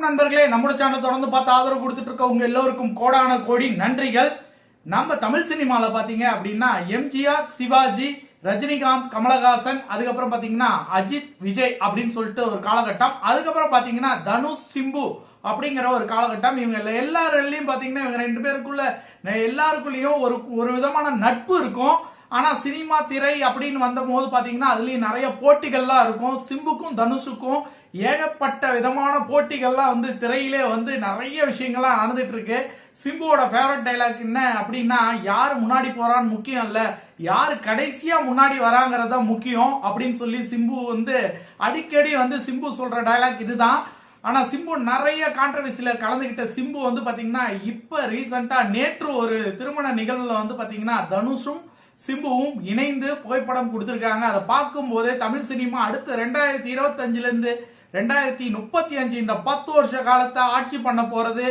வணக்கம் நண்பர்களே. நம்மளோட சேனல் தொடர்ந்து பார்த்து ஆதரவு கொடுத்துட்டு இருக்க உங்க எல்லோருக்கும் கோடான கோடி நன்றிகள். நம்ம தமிழ் சினிமால பாத்தீங்க அப்படின்னா எம்ஜிஆர் சிவாஜி ரஜினிகாந்த் கமலஹாசன் அதுக்கப்புறம் பாத்தீங்கன்னா அஜித் விஜய் அப்படின்னு சொல்லிட்டு ஒரு காலகட்டம். அதுக்கப்புறம் பாத்தீங்கன்னா தனுஷ் சிம்பு அப்படிங்கிற ஒரு காலகட்டம். இவங்க எல்லாருலயும் பாத்தீங்கன்னா இவங்க ரெண்டு பேருக்குள்ள எல்லாருக்குள்ளேயும் ஒரு ஒரு விதமான நட்பு இருக்கும். ஆனால் சினிமா திரை அப்படின்னு வந்தபோது பார்த்தீங்கன்னா அதுலேயும் நிறைய போட்டிகள்லாம் இருக்கும். சிம்புக்கும் தனுஷுக்கும் ஏகப்பட்ட விதமான போட்டிகள்லாம் வந்து திரையிலே வந்து நிறைய விஷயங்கள்லாம் நடந்துட்டு இருக்கு சிம்புவோட ஃபேவரட் டைலாக் என்ன அப்படின்னா யார் முன்னாடி போறான்னு முக்கியம் இல்லை. யார் கடைசியா முன்னாடி வராங்கிறது தான் முக்கியம் அப்படின்னு சொல்லி சிம்பு வந்து அடிக்கடி வந்து சிம்பு சொல்ற டைலாக் இதுதான். ஆனால் சிம்பு நிறைய கான்ட்ரவர்சியில் கலந்துக்கிட்ட சிம்பு வந்து பார்த்தீங்கன்னா இப்போ ரீசெண்டாக நேற்று ஒரு திருமண நிகழ்வில் வந்து பார்த்தீங்கன்னா தனுஷும் சிம்புவும் இணைந்து புகைப்படம் கொடுத்திருக்காங்க. அதை பார்க்கும் போதே தமிழ் சினிமா அடுத்து ரெண்டாயிரத்தி இருபத்தஞ்சுல இருந்து ரெண்டாயிரத்தி முப்பத்தி அஞ்சு இந்த பத்து வருஷ காலத்தை ஆட்சி பண்ண போறது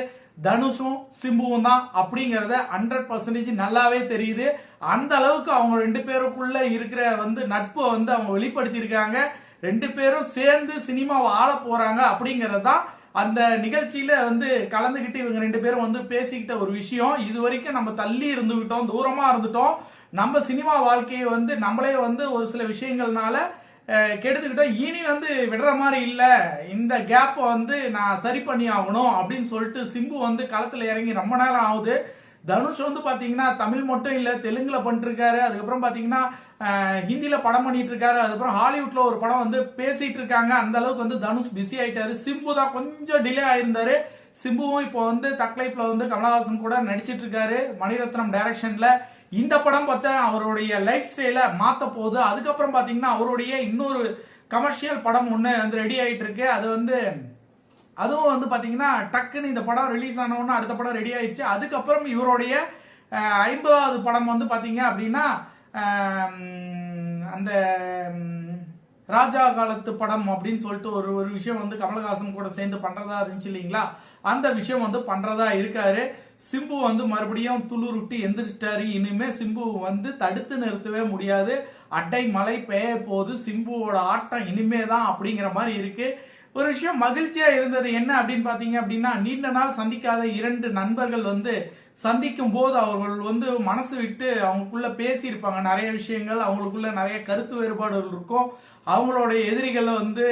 தனுஷும் சிம்புவும் தான் அப்படிங்கறத ஹண்ட்ரட் பர்சன்டேஜ் நல்லாவே தெரியுது. அந்த அளவுக்கு அவங்க ரெண்டு பேருக்குள்ள இருக்கிற வந்து நட்பை வந்து அவங்க வெளிப்படுத்தியிருக்காங்க. ரெண்டு பேரும் சேர்ந்து சினிமாவை ஆள போறாங்க அப்படிங்கறது தான் அந்த நிகழ்ச்சியில வந்து கலந்துகிட்டு இவங்க ரெண்டு பேரும் வந்து பேசிக்கிட்ட ஒரு விஷயம். இது வரைக்கும் நம்ம தள்ளி இருந்துகிட்டோம் தூரமா இருந்துட்டோம். நம்ம சினிமா வாழ்க்கையை வந்து நம்மளே வந்து ஒரு சில விஷயங்கள்னால கெடுத்துக்கிட்டோம். இனி வந்து விடுற மாதிரி இல்லை. இந்த கேப்பை வந்து நான் சரி பண்ணி ஆகணும் அப்படின்னு சொல்லிட்டு சிம்பு வந்து களத்தில் இறங்கி ரொம்ப நேரம் ஆகுது. தனுஷ் வந்து பார்த்தீங்கன்னா தமிழ் மட்டும் இல்லை தெலுங்கில் பண்ணிட்டுருக்காரு. அதுக்கப்புறம் பார்த்தீங்கன்னா ஹிந்தியில் படம் பண்ணிட்டு இருக்காரு அதுக்கப்புறம் ஹாலிவுட்டில் ஒரு படம் வந்து பேசிகிட்டு இருக்காங்க அந்த அளவுக்கு வந்து தனுஷ் பிஸி ஆகிட்டாரு சிம்பு தான் கொஞ்சம் டிலே ஆயிருந்தாரு. சிம்புவும் இப்போ வந்து தக் வந்து கமலஹாசன் கூட நடிச்சிட்டு இருக்காரு மணிரத்னம் டைரக்ஷனில் இந்த படம் பார்த்தா அவருடைய லைஃப் ஸ்டைல மாத்த போகுது. அதுக்கப்புறம் பாத்தீங்கன்னா அவருடைய இன்னொரு கமர்ஷியல் படம் ஒன்று வந்து ரெடி ஆயிட்டு இருக்கு. அது வந்து அதுவும் வந்து பாத்தீங்கன்னா டக்குன்னு இந்த படம் ரிலீஸ் ஆனவுடனே அடுத்த படம் ரெடி ஆயிடுச்சு. அதுக்கப்புறம் இவருடைய ஐம்பதாவது படம் வந்து பாத்தீங்க அப்படின்னா அந்த ராஜா காலத்து படம் அப்படின்னு சொல்லிட்டு ஒரு ஒரு விஷயம் வந்து கமலஹாசன் கூட சேர்ந்து பண்றதா இருந்துச்சு இல்லைங்களா? அந்த விஷயம் வந்து பண்றதா இருக்காரு. சிம்பு வந்து மறுபடியும் துளுருட்டு எந்திரிச்சிட்டாரு. இனிமே சிம்பு வந்து தடுத்து நிறுத்தவே முடியாது. அட்டை மழை பெய்ய போது சிம்புவோட ஆட்டம் இனிமே தான் அப்படிங்கிற மாதிரி இருக்கு. ஒரு விஷயம் மகிழ்ச்சியா இருந்தது என்ன அப்படின்னு பாத்தீங்க அப்படின்னா நீண்ட நாள் சந்திக்காத இரண்டு நண்பர்கள் வந்து சந்திக்கும் போது அவர்கள் வந்து மனசு விட்டு அவங்களுக்குள்ள பேசியிருப்பாங்க. நிறைய விஷயங்கள் அவங்களுக்குள்ள நிறைய கருத்து வேறுபாடுகள் இருக்கும். அவங்களோட எதிரிகளை வந்து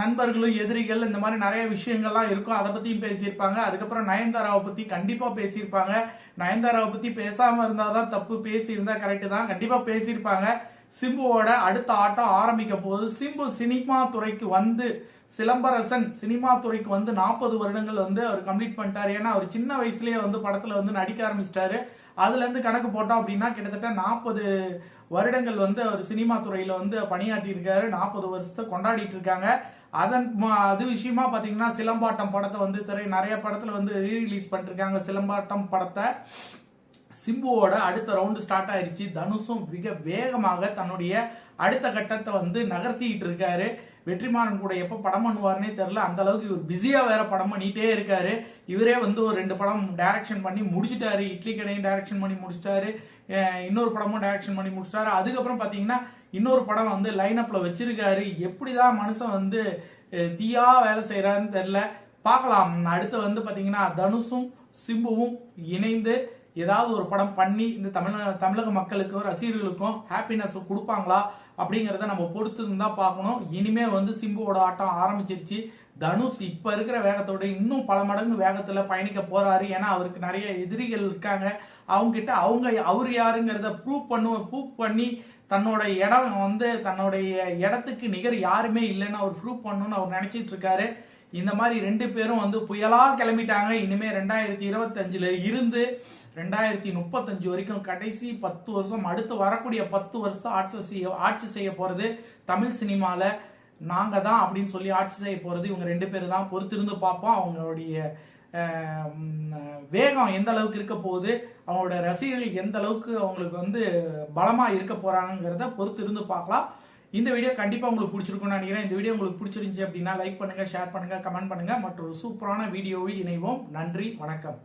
நண்பர்களும் எதிரிகள் இந்த மாதிரி நிறைய விஷயங்கள்லாம் இருக்கும். அதை பத்தியும் பேசியிருப்பாங்க. அதுக்கப்புறம் நயன்தாராவை பத்தி கண்டிப்பா பேசியிருப்பாங்க. நயன்தாராவை பத்தி பேசாம இருந்தாதான் தப்பு பேசியிருந்தா கரெக்டு தான். கண்டிப்பா பேசியிருப்பாங்க. சிம்புவோட அடுத்த ஆட்டம் ஆரம்பிக்க போது சிம்பு சினிமா துறைக்கு வந்து சிலம்பரசன் சினிமா துறைக்கு வந்து நாற்பது வருடங்கள் வந்து அவர் கம்ப்ளீட் பண்ணிட்டாரு. ஏன்னா அவர் சின்ன வயசுலயே வந்து படத்துல வந்து நடிக்க ஆரம்பிச்சிட்டாரு. அதுல இருந்து கணக்கு போட்டோம் அப்படின்னா கிட்டத்தட்ட நாற்பது வருடங்கள் வந்து அவர் சினிமா துறையில வந்து பணியாற்றி இருக்காரு. நாற்பது வருஷத்தை கொண்டாடிட்டு இருக்காங்க. அதன் அது விஷயமா பாத்தீங்கன்னா சிலம்பாட்டம் படத்தை வந்து திரை நிறைய படத்துல வந்து ரீ ரிலீஸ் பண்ணிருக்காங்க. சிலம்பாட்டம் படத்தை சிம்புவோட அடுத்த ரவுண்டு ஸ்டார்ட் ஆயிடுச்சு தனுஷும் மிக வேகமாக தன்னுடைய அடுத்த கட்டத்தை வந்து நகர்த்திக்கிட்டு இருக்காரு. வெற்றிமாறன் கூட எப்போ படம் பண்ணுவார்னே தெரில அந்த அளவுக்கு இவர் பிஸியாக வேற படம் பண்ணிட்டே இருக்காரு. இவரே வந்து ஒரு ரெண்டு படம் டைரக்ஷன் பண்ணி முடிச்சிட்டாரு. இட்லி கடையும் டைரக்ஷன் பண்ணி முடிச்சிட்டாரு. இன்னொரு படமும் டைரக்ஷன் பண்ணி முடிச்சிட்டாரு. அதுக்கப்புறம் பார்த்தீங்கன்னா இன்னொரு படம் வந்து லைன் அப்ல வச்சிருக்காரு. எப்படிதான் மனுஷன் வந்து தீயா வேலை செய்யறாருன்னு தெரில பார்க்கலாம். அடுத்து வந்து பார்த்தீங்கன்னா தனுஷும் சிம்புவும் இணைந்து ஏதாவது ஒரு படம் பண்ணி இந்த தமிழ் தமிழக மக்களுக்கும் ரசிகர்களுக்கும் ஹாப்பினஸ் கொடுப்பாங்களா அப்படிங்கிறத நம்ம பொறுத்து தான் பார்க்கணும். இனிமே வந்து சிம்புவோட ஆட்டம் ஆரம்பிச்சிருச்சு. தனுஷ் இப்போ இருக்கிற வேகத்தோட இன்னும் பல மடங்கு வேகத்தில் பயணிக்க போறாரு. ஏன்னா அவருக்கு நிறைய எதிரிகள் இருக்காங்க. அவங்க கிட்ட அவங்க அவர் யாருங்கிறத ப்ரூவ் பண்ணு ப்ரூவ் பண்ணி தன்னோட இடம் வந்து தன்னுடைய இடத்துக்கு நிகர் யாருமே இல்லைன்னு அவர் ப்ரூவ் பண்ணணும்னு அவர் நினைச்சிட்டு இருக்காரு. இந்த மாதிரி ரெண்டு பேரும் வந்து புயலா கிளம்பிட்டாங்க. இனிமே ரெண்டாயிரத்தி இருபத்தஞ்சுல இருந்து ரெண்டாயிரத்தி முப்பத்தஞ்சு வரைக்கும் கடைசி பத்து வருஷம் அடுத்து வரக்கூடிய பத்து வருஷத்தை ஆட்சி செய்ய ஆட்சி செய்ய போறது தமிழ் சினிமால. நாங்க தான் அப்படின்னு சொல்லி ஆட்சி செய்ய போறது. இவங்க ரெண்டு பேரும் தான் பொறுத்திருந்து பார்ப்போம். அவங்களுடைய வேகம் எந்த அளவுக்கு இருக்க போகுது அவங்களோட ரசிகர்கள் எந்த அளவுக்கு அவங்களுக்கு வந்து பலமா இருக்க போறாங்கிறத பொறுத்து இருந்து பார்க்கலாம். இந்த வீடியோ கண்டிப்பா உங்களுக்கு பிடிச்சிருக்கும்னு நினைக்கிறேன். இந்த வீடியோ உங்களுக்கு பிடிச்சிருந்துச்சு அப்படின்னா லைக் பண்ணுங்க ஷேர் பண்ணுங்க கமெண்ட் பண்ணுங்க. மற்றும் சூப்பரான வீடியோவில் இணைவோம். நன்றி வணக்கம்.